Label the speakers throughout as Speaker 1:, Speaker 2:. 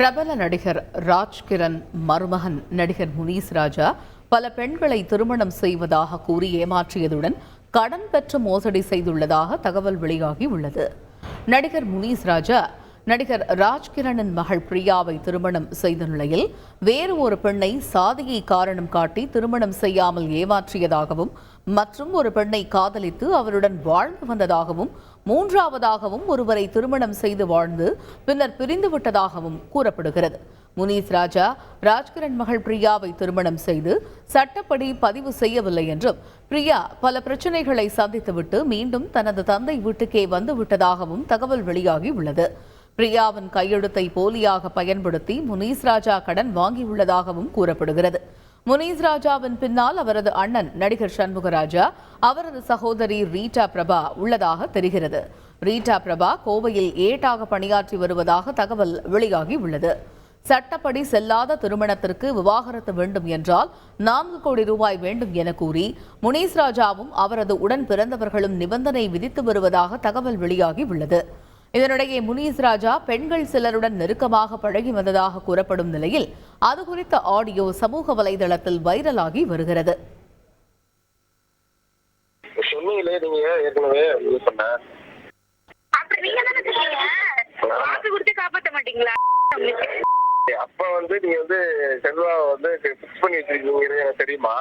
Speaker 1: பிரபல நடிகர் ராஜ்கிரண் மருமகன் நடிகர் முனீஸ் ராஜா பல பெண்களை திருமணம் செய்வதாக கூறி ஏமாற்றியதுடன் கடன் பெற்று மோசடி செய்துள்ளதாக தகவல் வெளியாகி உள்ளது. நடிகர் முனீஸ் ராஜா நடிகர் ராஜ்கிரணின் மகள் பிரியாவை திருமணம் செய்த நிலையில் வேறு ஒரு பெண்ணை சாதியை காரணம் காட்டி திருமணம் செய்யாமல் ஏமாற்றியதாகவும் மற்றும் ஒரு பெண்ணை காதலித்து அவருடன் வாழ்ந்து வந்ததாகவும் மூன்றாவதாகவும் ஒருவரை திருமணம் செய்து வாழ்ந்து பின்னர் பிரிந்து விட்டதாகவும் கூறப்படுகிறது. முனீஸ் ராஜா ராஜ்கிரண் மகள் பிரியாவை திருமணம் செய்து சட்டப்படி பதிவு செய்யவில்லை என்றும் பிரியா பல பிரச்சனைகளை சந்தித்துவிட்டு மீண்டும் தனது தந்தை வீட்டுக்கே வந்து விட்டதாகவும் தகவல் வெளியாகி உள்ளது பிரியாவின் கையெழுத்தை போலியாக பயன்படுத்தி முனீஸ் ராஜா கடன் வாங்கியுள்ளதாகவும் கூறப்படுகிறது. முனீஸ் ராஜாவின் பின்னால் அவரது அண்ணன் நடிகர் சண்முகராஜா அவரது சகோதரி ரீட்டா பிரபா உள்ளதாக தெரிகிறது. ரீட்டா பிரபா கோவையில் ஏட்டாக பணியாற்றி வருவதாக தகவல் வெளியாகி உள்ளது. சட்டப்படி செல்லாத திருமணத்திற்கு விவாகரத்து வேண்டும் என்றால் நான்கு கோடி ரூபாய் வேண்டும் என கூறி முனீஸ் ராஜாவும் அவரது உடன் பிறந்தவர்களும் நிபந்தனை விதித்து வருவதாக தகவல் வெளியாகி உள்ளது. இதனிடையே முனீஸ் ராஜா பெண்கள் சிலருடன் நெருக்கமாக பழகி வந்ததாக கூறப்படும் நிலையில் அது குறித்த ஆடியோ சமூக வலைதளத்தில் வைரலாகி வருகிறது.
Speaker 2: சொன்னீங்களே நீங்க ஏற்கனவே பண்ண.
Speaker 3: காப்பாத்த மாட்டீங்களா?
Speaker 2: அப்ப வந்து நீங்க வந்து செல்வா வந்து பிக்ஸ் பண்ணி வச்சிருக்கீங்க எனக்கு தெரியுமா.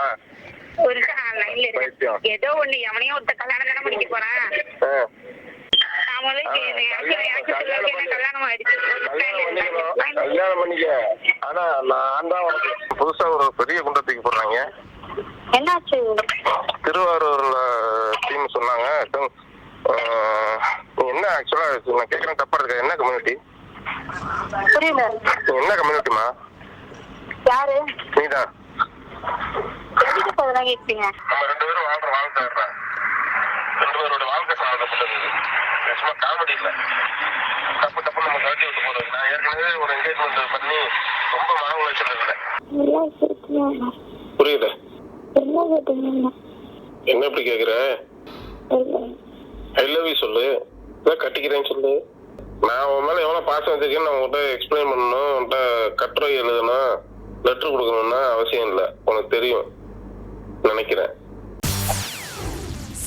Speaker 3: ஏதோ ஒண்ணு எவனையும் ஒருத்த கல்யாணம் தானே பண்ணிக்க போறான்.
Speaker 2: கல்யாணம்
Speaker 3: ஆயிடுச்சு.
Speaker 2: கல்யாணம் பண்ணிக்க. ஆனா நான் தான் புதுசா ஒரு பெரிய குண்டத்துக்கு போடுறாங்க.
Speaker 3: என்னாச்சு?
Speaker 2: திருவாரூர்ல டீம் சொன்னாங்க என்ன ஆக்சுவலா நான் கேட்கறேன் தப்பா இருக்க? என்ன கம்யூனிட்டி
Speaker 3: புரியல.
Speaker 2: என்ன கம்யூனிட்டிமா
Speaker 3: யாரு?
Speaker 2: நீதான் நம்ம ரெண்டு பேரும் வாழ்ற வாழ்க்கை. ரெண்டு பேரோட வாழ்க்கை சாதப்பட்டது சும்மா காமெடி இல்லை. தப்பு தப்பு நம்ம கழட்டி விட்டு போதும். நான் ஏற்கனவே ஒரு என்கேஜ்மெண்ட் பண்ணி ரொம்ப மன உளைச்சல் இருந்தேன் புரியல என்ன இப்படி கேக்குற? ஐ லவ் யூ சொல்லு. இதான் கட்டிக்கிறேன்னு சொல்லு. நான் உன் மேல எவ்வளவு பாசம் வச்சிருக்கேன்னு நான் உன்கிட்ட எக்ஸ்பிளைன் பண்ணணும். உன்கிட்ட கட்டுரை எழுதணும். லெட்டர் கொடுக்கணும்னா அவசியம் இல்லை. உனக்கு தெரியும். நினைக்கிறேன்.